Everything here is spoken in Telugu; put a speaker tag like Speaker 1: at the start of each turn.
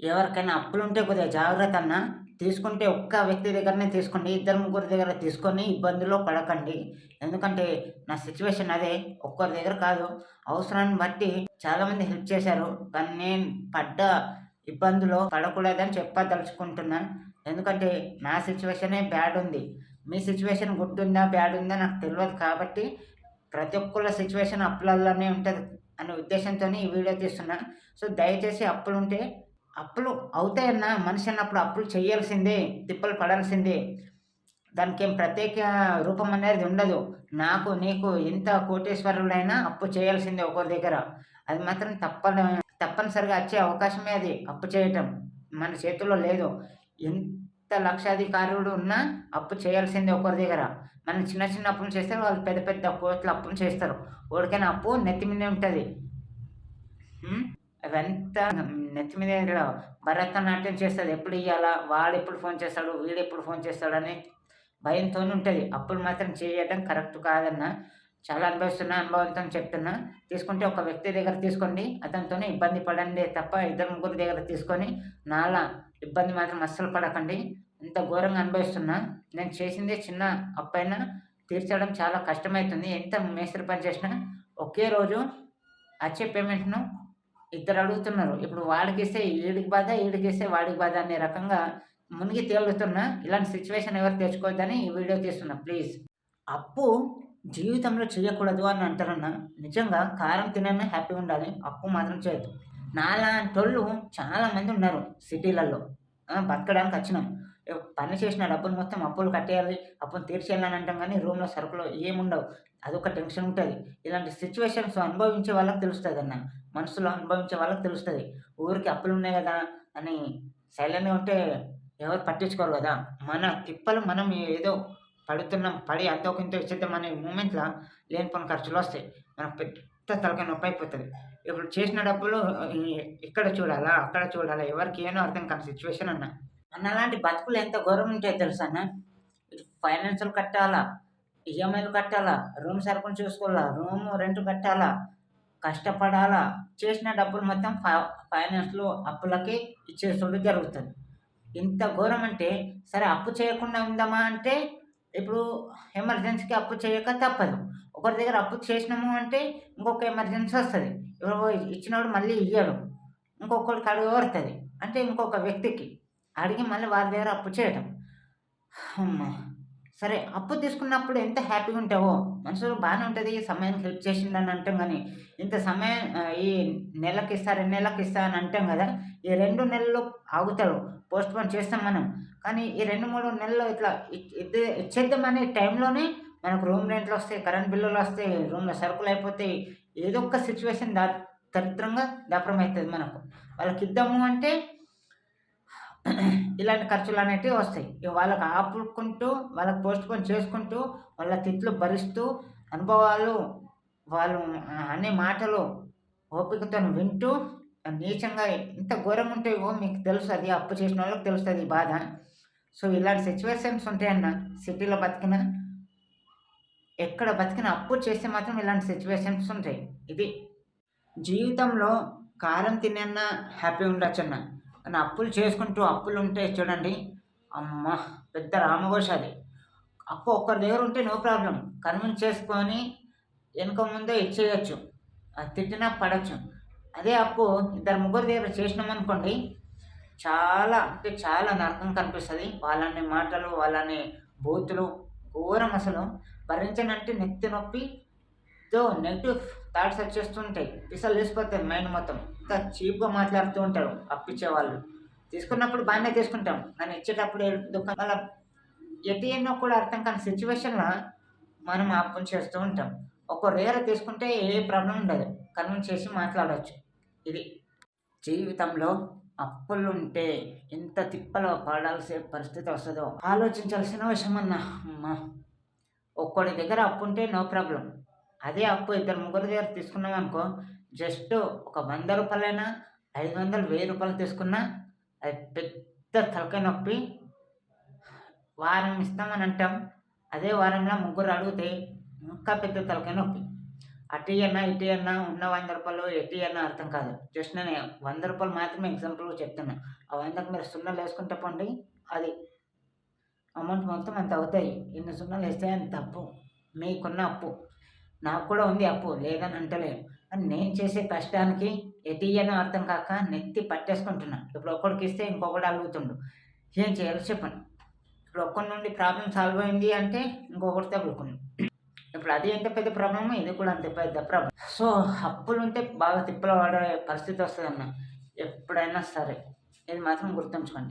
Speaker 1: ఎవరికైనా అప్పులు ఉంటే కొద్దిగా జాగ్రత్త అన్న తీసుకుంటే ఒక్క వ్యక్తి దగ్గరనే తీసుకోండి ఇద్దరు ముగ్గురు దగ్గర తీసుకొని ఇబ్బందుల్లో పడకండి. ఎందుకంటే నా సిచ్యువేషన్ అదే ఒక్కరి దగ్గర కాదు. అవసరాన్ని బట్టి చాలామంది హెల్ప్ చేశారు కానీ నేను పడ్డ ఇబ్బందులో పడకూడదని చెప్పదలుచుకుంటున్నాను. ఎందుకంటే నా సిచ్యువేషనే బ్యాడ్ ఉంది. మీ సిచ్యువేషన్ గుడ్ ఉందా బ్యాడ్ ఉందా నాకు తెలియదు కాబట్టి ప్రతి ఒక్కళ్ళ సిచ్యువేషన్ అప్పులలోనే ఉంటుంది అనే ఉద్దేశంతో ఈ వీడియో తీస్తున్నాను సో దయచేసి అప్పులు ఉంటే అప్పులు అవుతాయన్నా మనిషి అన్నప్పుడు అప్పులు చేయాల్సిందే తిప్పలు పడాల్సిందే. దానికి ఏం ప్రత్యేక రూపం అనేది ఉండదు. నాకు నీకు ఎంత కోటేశ్వరుడైనా అప్పు చేయాల్సిందే ఒకరి దగ్గర. అది మాత్రం తప్పని తప్పనిసరిగా వచ్చే అవకాశమే అది అప్పు చేయటం. మన చేతుల్లో లేదు. ఎంత లక్షాధికారులు ఉన్నా అప్పు చేయాల్సిందే ఒకరి దగ్గర. మనం చిన్న చిన్న అప్పులు చేస్తారు వాళ్ళు పెద్ద పెద్ద కోట్ల అప్పులు చేస్తారు. ఓడికైనా అప్పు నెత్తి మీద ఉంటుంది. అవంతా నెత్తి మీద భరతనాట్యం చేస్తుంది ఎప్పుడు ఇవ్వాలా వాడు ఎప్పుడు ఫోన్ చేస్తాడు? వీడు ఎప్పుడు ఫోన్ చేస్తాడని భయంతో ఉంటుంది. అప్పుడు మాత్రం చేయడం కరెక్ట్ కాదన్న. చాలా అనుభవిస్తున్నా అనుభవంతో చెప్తున్నా. తీసుకుంటే ఒక వ్యక్తి దగ్గర తీసుకోండి. అతనితోనే ఇబ్బంది పడండి తప్ప ఇద్దరు ముగ్గురు దగ్గర తీసుకొని నాలా ఇబ్బంది మాత్రం అస్సలు పడకండి. ఇంత ఘోరంగా అనుభవిస్తున్నా. నేను చేసింది చిన్న అప్పైన తీర్చడం చాలా కష్టమవుతుంది ఎంత మేస్త్రి పని చేసినా ఒకే రోజు వచ్చే పేమెంట్ను ఇద్దరు అడుగుతున్నారు ఇప్పుడు వాడికిస్తే వీడికి బాధ వీడికిస్తే వాడికి బాధ అనే రకంగా మునిగి తేలుతున్నా ఇలాంటి సిచ్యువేషన్ ఎవరు తెచ్చుకోవద్దని ఈ వీడియో తీస్తున్నా. ప్లీజ్ అప్పు జీవితంలో చేయకూడదు అని అంటారన్న నిజంగా కారం తినని హ్యాపీగా ఉండాలి. అప్పు మాత్రం చేయొద్దు. నాలాంటి వాళ్ళు చాలామంది ఉన్నారు సిటీలలో. బతకడానికి వచ్చినాం. పని చేసిన డబ్బులు మొత్తం అప్పులు కట్టేయాలి అప్పులు తీర్చేయాలని అంటాం కానీ రూమ్లో సరుకులు ఏముండవు. అదొక టెన్షన్ ఉంటుంది. ఇలాంటి సిచ్యువేషన్స్ అనుభవించే వాళ్ళకి తెలుస్తుంది అన్న. మనసులో అనుభవించే వాళ్ళకి తెలుస్తుంది. ఊరికి అప్పులు ఉన్నాయి కదా అని సైలెంట్గా ఉంటే ఎవరు పట్టించుకోరు కదా. మన తిప్పలు మనం ఏదో పడుతున్నాం పడి అంతో కొంత ఇచ్చేద్దాం అనే మూమెంట్లో లేని పని ఖర్చులు వస్తాయి. మనకు పెద్ద తలకాయ నొప్పి అయిపోతుంది. ఇప్పుడు చేసిన డబ్బులు ఇక్కడ చూడాలా అక్కడ చూడాలా ఎవరికి ఏమో అర్థం కాని సిచ్యువేషన్ అన్న. అన్నలాంటి బతుకులు ఎంత గౌరవం ఉంటే తెలుసా అన్న? ఫైనాన్షియల్ కట్టాలా? ఈఎంఐలు కట్టాలా? రూమ్ సరుకులు చూసుకోవాలా? రూమ్ రెంట్ కట్టాలా? కష్టపడాలా? చేసిన డబ్బులు మొత్తం ఫైనాన్స్లో అప్పులకి ఇచ్చేసుడు జరుగుతుంది. ఇంత ఘోరం అంటే సరే అప్పు చేయకుండా ఉందామా అంటే ఇప్పుడు ఎమర్జెన్సీకి అప్పు చేయక తప్పదు. ఒకరి దగ్గర అప్పు చేసినాము అంటే ఇంకొక ఎమర్జెన్సీ వస్తుంది. ఇప్పుడు ఇచ్చినప్పుడు మళ్ళీ ఇయ్యడు. ఇంకొకరికి అడుగు పడుతుంది. అంటే ఇంకొక వ్యక్తికి. అడిగి మళ్ళీ వాళ్ళ దగ్గర అప్పు చేయటం. అమ్మా! సరే అప్పు తీసుకున్నప్పుడు ఎంత హ్యాపీగా ఉంటావో? మనసులో బాగానే ఉంటుంది ఈ సమయానికి హెల్ప్ చేసిందని అంటాం కానీ ఇంత సమయం ఈ నెలకి ఇస్తా రెండు నెలలకు ఇస్తా అని అంటాం కదా ఈ రెండు నెలలు ఆగుతారు పోస్ట్ పోన్ చేస్తాం మనం. కానీ ఈ రెండు మూడు నెలలు ఇట్లా ఇచ్చేద్దామనే టైంలోనే మనకు రూమ్ రెంట్లు వస్తాయి కరెంట్ బిల్లులు వస్తాయి రూమ్లో సరుకులు అయిపోతాయి ఏదో ఒక సిచ్యువేషన్ దా దరిద్రంగా దాపరం అవుతుంది మనకు. వాళ్ళకి ఇద్దాము అంటే ఇలాంటి ఖర్చులు అనేటివి వస్తాయి. వాళ్ళకి ఆపుకుంటూ వాళ్ళకి పోస్ట్ పోన్ చేసుకుంటూ వాళ్ళ తిట్లు భరిస్తూ అనుభవాలు వాళ్ళు అనే మాటలు ఓపికతో వింటూ నీచంగా ఎంత ఘోరంగా ఉంటాయో మీకు తెలుసు అది అప్పు చేసిన వాళ్ళకి తెలుస్తుంది ఈ బాధ. సో ఇలాంటి సిచ్యువేషన్స్ ఉంటాయన్న. సిటీలో బతికిన ఎక్కడ బతికిన అప్పు చేస్తే మాత్రం ఇలాంటి సిచ్యువేషన్స్ ఉంటాయి. ఇది జీవితంలో కారం తినన్నా హ్యాపీ ఉండొచ్చు అన్న కానీ అప్పులు చేసుకుంటూ అప్పులు ఉంటే చూడండి అమ్మ పెద్ద రామఘోష అది. అప్పు ఒక్కరి దగ్గర ఉంటే నో ప్రాబ్లం. కన్విన్స్ చేసుకొని వెనుక ముందే ఇచ్చేయచ్చు. అది తిట్టినా పడచ్చు. అదే అప్పు ఇద్దరు ముగ్గురు దగ్గర చేసినామనుకోండి చాలా అంటే చాలా నరకం కనిపిస్తుంది. వాళ్ళని మాటలు వాళ్ళని బూతులు ఘోరం అసలు. భరించనంటే నెత్తి నొప్పి సో నెగిటివ్ థాట్స్ వచ్చేస్తుంటాయి. పిసలు వేసిపోతాయి మైండ్ మొత్తం. ఇంకా చీప్గా మాట్లాడుతూ ఉంటారు అప్పిచ్చే వాళ్ళు తీసుకున్నప్పుడు బాగానే తీసుకుంటాం. కానీ ఇచ్చేటప్పుడు దుఃఖం. వల్ల ఎటు కూడా అర్థం కాని సిచ్యువేషన్లో మనం ఆపం చేస్తూ ఉంటాం. ఒక రేర తీసుకుంటే ఏ ప్రాబ్లం ఉండదు. కన్విన్స్ చేసి మాట్లాడవచ్చు ఇది. జీవితంలో అప్పులుంటే ఎంత తిప్పలో పడాల్సిన పరిస్థితి వస్తుందో? ఆలోచించాల్సిన విషయం అన్న. అమ్మా. ఒక్కడి దగ్గర అప్పు ఉంటే నో ప్రాబ్లం అదే అప్పు ఇద్దరు ముగ్గురు దగ్గర తీసుకున్నాం అనుకో జస్ట్ ఒక వంద రూపాయలైనా ఐదు వందలు వెయ్యి రూపాయలు తీసుకున్నా అది పెద్ద తలకాయ నొప్పి. వారం ఇస్తామని అంటాం. అదే వారంలో ముగ్గురు అడిగితే ఇంకా పెద్ద తలకాయ నొప్పి. అటు అన్నా ఇటు అన్నా ఉన్న వంద రూపాయలు ఎటు అన్నా అర్థం కాదు. జస్ట్ నేను వంద రూపాయలు మాత్రమే ఎగ్జాంపుల్ చెప్తున్నా. ఆ వందకు మీరు సున్నాలు వేసుకుంటే పోండి. అది అమౌంట్ మొత్తం అంత అవుతాయి. ఎన్ని సున్నాలు వేస్తే అంత అప్పు. మీకున్న అప్పు. నాకు కూడా ఉంది అప్పు లేదని అంటలేను. కానీ నేను చేసే కష్టానికి ఎటు అర్థం కాక నెత్తి పట్టేసుకుంటున్నా. ఇప్పుడు ఒక్కడికి ఇస్తే ఇంకొకటి అడుగుతుండు ఏం చేయాలో చెప్పండి. ఇప్పుడు ఒక్కడి నుండి ప్రాబ్లం సాల్వ్ అయింది అంటే ఇంకొకటి తగులుకుంది ఇప్పుడు అది ఎంత పెద్ద ప్రాబ్లమ్ ఇది కూడా అంత పెద్ద ప్రాబ్లం సో అప్పులు ఉంటే బాగా తిప్పలు పడే పరిస్థితి వస్తుంది అన్న ఎప్పుడైనా సరే. ఇది మాత్రం గుర్తుంచుకోండి.